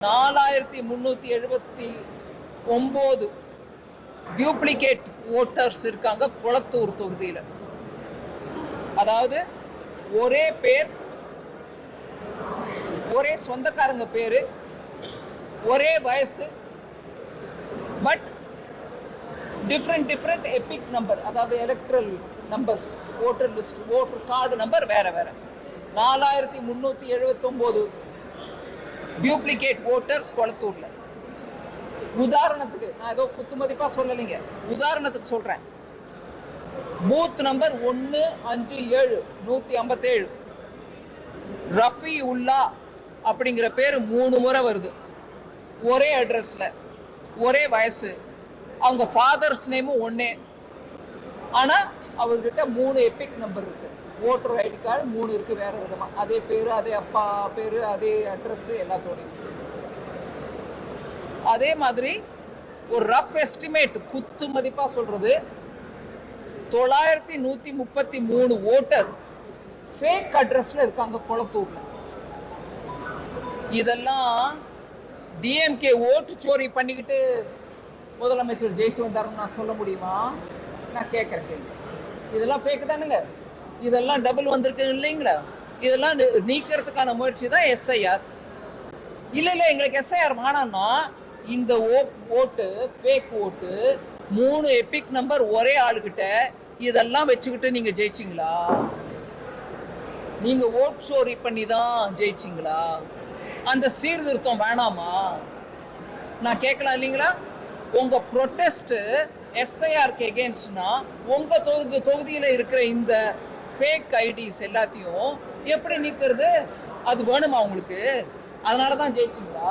நாலாயிரத்தி முந்நூற்றி எழுபத்தி ஒம்பது டியூப்ளிகேட் ஓட்டர்ஸ் இருக்காங்க குளத்தூர் தொகுதியில். அதாவது ஒரே பேர் ஒரே சொந்தக்காரங்க பேரு ஒரே வயசு but different different EPIC number அதாவது electoral numbers voter list voter card number வேற வேற. நாலாயிரத்தி முந்நூற்றி எழுபத்தொம்போது டியூப்ளிகேட் ஓட்டர்ஸ் கொளத்தூர்ல. உதாரணத்துக்கு நான் ஏதோ குத்துமதிப்பா சொல்லலைங்க. உதாரணத்துக்கு சொல்றேன். பூத் நம்பர் ஒன்று அஞ்சு ஏழு நூற்றி ஐம்பத்தேழு. ரஃபி உல்லா அப்படிங்கிற பேர் மூணு முறை வருது. ஒரே அட்ரஸ்ல ஒரே வயசு. அவங்க ஃபாதர்ஸ் நேமும் ஒன்னே ஆனா அவர்கிட்ட மூணு எபிக் நம்பர் இருக்கு. ஓட்டர் ஐடி கார்டு மூணு இருக்குது வேறு விதமாக அதே பேர் அதே அப்பா பேர் அதே அட்ரஸ்ஸு எல்லாத்தோடையும். அதே மாதிரி ஒரு ரஃப் எஸ்டிமேட் குத்து மதிப்பாக சொல்கிறது தொள்ளாயிரத்தி நூற்றி முப்பத்தி மூணு ஓட்டர் ஃபேக் அட்ரஸில் இருக்காங்க குளத்தூரில். இதெல்லாம் டிஎம்கே ஓட்டு சோரி பண்ணிக்கிட்டு முதலமைச்சர் ஜெயிச்சு வந்தாருன்னு நான் சொல்ல முடியுமா? நான் கேட்குறேன் கேள்வி. இதெல்லாம் ஃபேக்கு தானுங்க. இதெல்லாம் டபுள் வந்திருக்கு இல்லைங்களா? இதெல்லாம் நீ- நீக்கிறதுக்கான முயற்சி தான் எஸ்ஐஆர் இல்லை இல்லை எங்களுக்கு எஸ்ஐஆர் வேணாம்னா இந்த ஓ ஓட்டு ஃபேக் ஓட்டு மூணு எபிக் நம்பர் ஒரே ஆளுகிட்ட இதெல்லாம் வச்சுக்கிட்டு நீங்கள் ஜெயிச்சிங்களா? நீங்கள் ஓட் சோரி பண்ணி தான் ஜெயிச்சிங்களா? அந்த சீர்திருத்தம் வேணாமா? நான் கேட்கலாம் இல்லைங்களா? உங்கள் ப்ரொட்டஸ்ட்டு எஸ்ஐஆர்க்கு எகேன்ஸ்ட்னா உங்கள் தொகுதி தொகுதியில் இருக்கிற இந்த ஃபேக் ஐடிஸ் எல்லாத்தையும் எப்படி நிற்கிறது அது வேணுமா உங்களுக்கு? அதனால தான் ஜெயிச்சிங்களா?